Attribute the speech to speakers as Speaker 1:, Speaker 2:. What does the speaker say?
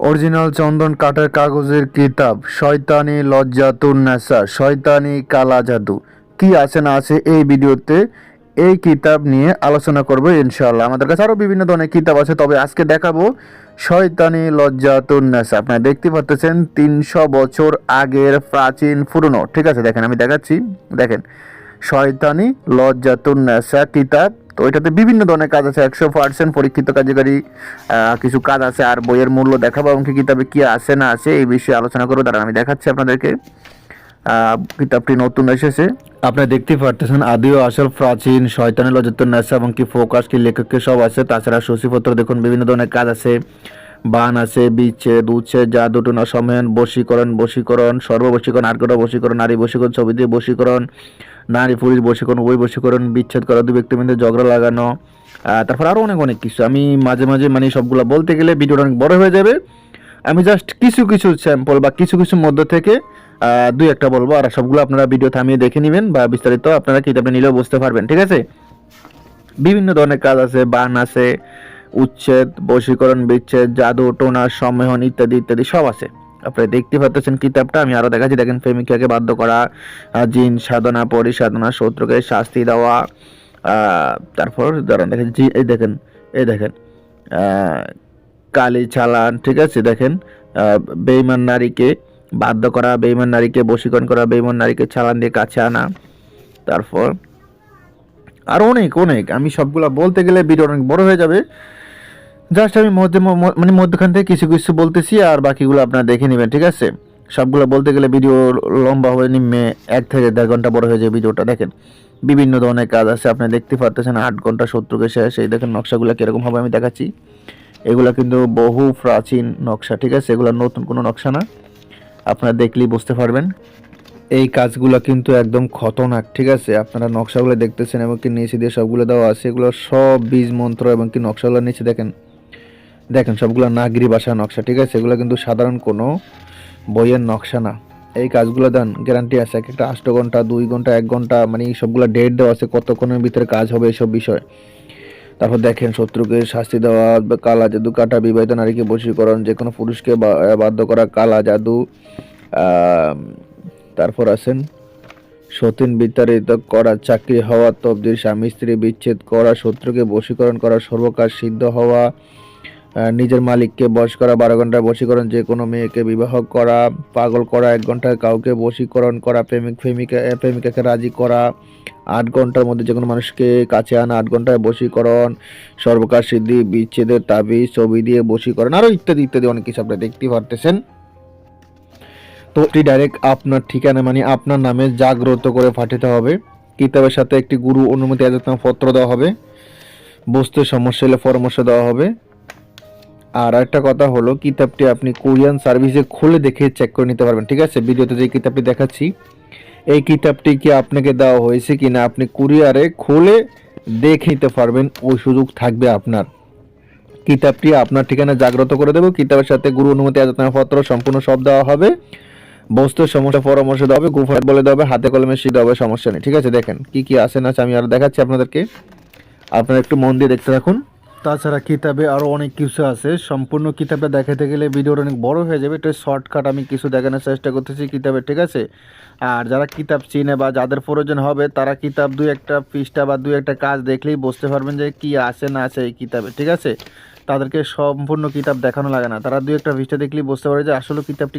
Speaker 1: Original চন্দন কাঠের কাগজের কিতাব, শয়তানি লজ্জাতুন্নেসা শয়তানি কালা জাদু। কি আছে না আছে এই ভিডিওতে এই কিতাব নিয়ে আলোচনা করব ইনশাআল্লাহ। আমাদের কাছে আরও বিভিন্ন ধরনের কিতাব আছে, তবে আজকে দেখাবো শয়তানি লজ্জাতুন্নেসা আপনারা দেখতে পাচ্ছেন তিনশো বছর আগের প্রাচীন পুরনো ঠিক আছে, দেখেন, আমি দেখাচ্ছি। দেখেন, শয়তানি লজ্জাতুন্নেসা কিতাব তো এটাতে বিভিন্ন ধরনের কাজ আছে, একশো পার্সেন্ট পরীক্ষিত কার্যকারী কিছু কাজ আছে, আর বইয়ের মূল্য দেখাবো এবং কি কিতাবে কি আছে, না আছে, এই বিষয়ে আলোচনা করব। দাঁড়ান, আমি দেখাচ্ছি আপনাদেরকে। কিতাবটি নতুন এসেছে। আপনারা দেখতে পারতেছেন, আদিও আসল, প্রাচীন, শয়তানি লজ্জাতুন্নেসা এবং কি ফোকাস, কি লেখককে সব আছে। তাছাড়া শশীপত্র দেখুন, বিভিন্ন ধরনের কাজ আছে। বান আছে, বিচ্ছেদ, উচ্ছেদ, জাদু, টুনা, সময়ন, বশীকরণ বশীকরণ, সর্ববশীকরণ আটকটা বশীকরণ, নারী বশীকরণ, ছবি দিয়ে বশীকরণ নারী, পুরুষ বশীকরণ ওই বশীকরণ বিচ্ছেদ করা দু ব্যক্তির মধ্যে ঝগড়া লাগানো তারপর আরও অনেক অনেক কিছু। আমি মাঝে মাঝে মানে সবগুলো বলতে গেলে ভিডিওটা অনেক বড় হয়ে যাবে। আমি জাস্ট কিছু কিছু স্যাম্পল বা কিছু কিছু মধ্য থেকে দুই একটা বলব, আর সবগুলো আপনারা ভিডিও থামিয়ে দেখে নেবেন বা বিস্তারিত আপনারা কিতাবে নিলেও বুঝতে পারবেন, ঠিক আছে? বিভিন্ন ধরনের কাজ আছে, বান আছে, উচ্ছেদ বশীকরণ বিচ্ছেদ, জাদু, টোনা সম্মেলন ইত্যাদি ইত্যাদি সব আছে। আপনারা দেখতে পাচ্ছেন কিতাবটা, আমি আরও দেখাচ্ছি। দেখেন, প্রেমিকাকে বাধ্য করা জিন সাধনা, পরিসাধনা, শত্রুকে শাস্তি দেওয়া তারপর দাঁড়ান, দেখেন, জি, এই দেখেন এই দেখেন কালি চালান, ঠিক আছে, দেখেন বেইমান নারীকে বাধ্য করা বেইমান নারীকে বশীকরণ করা বেইমান নারীকে চালান দিয়ে কাছে আনা, তারপর আর অনেক অনেক, আমি সবগুলা বলতে গেলে ভিডিও অনেক বড় হয়ে যাবে। জাস্ট আমি মধ্যে মানে মধ্যখান থেকে কিছু কিছু বলতেছি আর বাকিগুলো আপনারা দেখে নেবেন, ঠিক আছে? সবগুলো বলতে গেলে ভিডিও লম্বা হয়ে নিম্নে এক থেকে দেড় ঘণ্টা বড় হয়ে যায় ভিডিওটা, দেখেন। বিভিন্ন ধরনের কাজ আছে, আপনি দেখতে পারতেছেন, আট ঘণ্টা শত্রুকে শেষ, এই দেখেন নকশাগুলো কীরকম হবে আমি দেখাচ্ছি। এগুলো কিন্তু বহু প্রাচীন নকশা, ঠিক আছে? এগুলো নতুন কোনো নকশা না, আপনারা দেখলেই বুঝতে পারবেন। এই কাজগুলো কিন্তু একদম খতরনাক, ঠিক আছে? আপনারা নকশাগুলো দেখতেছেন এবং কি নিচে দিয়ে সবগুলো দেওয়া আছে, এগুলো সব বীজ মন্ত্র এবং কি নকশাগুলো নিচে দেখেন। দেখেন, সবগুলো নাগরি ভাষা নকশা, ঠিক আছে? এগুলো কিন্তু সাধারণ কোনো বইয়ের নকশা না। এই কাজগুলো দেন গ্যারান্টি আছে, এক একটা আষ্ট ঘণ্টা, দুই ঘণ্টা, এক ঘণ্টা মানে সবগুলো ডেট দেওয়া আছে, কতক্ষণের ভিতরে কাজ হবে এসব বিষয়। তারপর দেখেন, শত্রুকে শাস্তি দেওয়া, কালা জাদু, কাটা বিবাহিত নারীকে বশীকরণ, যে কোনো পুরুষকে বাধ্য করা, কালা জাদু তারপর আছেন, সতীন বিতাড়িত করা, চাকরি হওয়া, তবদির স্বামী স্ত্রী বিচ্ছেদ করা, শত্রুকে বশীকরণ করা, সর্বকাজ সিদ্ধ হওয়া নিজের মালিককে বশ করা বারো ঘন্টায় বশীকরণ, যে কোনো মেয়েকে বিবাহ করা, পাগল করা, এক ঘন্টায় কাউকে বশীকরণ করা, প্রেমিক, প্রেমিকা প্রেমিকাকে রাজি করা, আট ঘণ্টার মধ্যে যে কোনো মানুষকে কাছে আনা, আট ঘন্টায় বশীকরণ সর্বকাশ সিদ্ধি, বিচ্ছেদের তাবিজ ছবি দিয়ে বশীকরণ আরও ইত্যাদি ইত্যাদি অনেক কিছু আপনারা দেখতে পারতেছেন। তো এটি ডাইরেক্ট আপনার ঠিকানা মানে আপনার নামে জাগ্রত করে পাঠাতে হবে। কিতাবের সাথে একটি গুরু অনুমতি আজাতনামা পত্র দেওয়া হবে। বস্তু সমস্যা হলে পরামর্শ দেওয়া হবে। আর একটা কথা হলো, কিতাবটি আপনি কোরিয়ান সার্ভিসে খুলে দেখে চেক করে নিতে পারবেন, ঠিক আছে? ভিডিওতে যে কিতাবটি দেখাচ্ছি, এই কিতাবটি কি আপনাকে দেওয়া হয়েছে কিনা আপনি কুরিয়ারে খুলে দেখে নিতে পারবেন, ওই সুযোগ থাকবে আপনার। কিতাবটি আপনার ঠিকানা জাগ্রত করে দেবো, কিতাবের সাথে গুরু অনুমতি পত্র সম্পূর্ণ সব দেওয়া হবে। বস্তুর সমস্যা, পরামর্শ দেওয়া হবে গুফায় বলে দেওয়া হবে, হাতে কলমে শিখতে হবে, সমস্যা নেই, ঠিক আছে? দেখেন, কি কি আছে না আছে আমি আর দেখাচ্ছি আপনাদেরকে। আপনারা একটু মন দিয়ে দেখতে থাকুন। তাছাড়া কিতাবে আরও অনেক কিছু আছে। সম্পূর্ণ কিতাবটা দেখাতে গেলে ভিডিওটা অনেক বড় হয়ে যাবে। এটা শর্টকাট, আমি কিছু দেখানোর চেষ্টা করতেছি কিতাবে, ঠিক আছে? আর যারা কিতাব চিনে বা যাদের প্রয়োজন হবে, তারা কিতাব দুই একটা পৃষ্ঠা বা দুই একটা কাজ দেখলেই বুঝতে পারবেন যে কি আছে, না আছে এই কিতাবে, ঠিক আছে? তাদেরকে সম্পূর্ণ কিতাব দেখানো লাগে না। তারা দুই একটা পৃষ্ঠা দেখলেই বুঝতে পারে যে আসলে কিতাবটি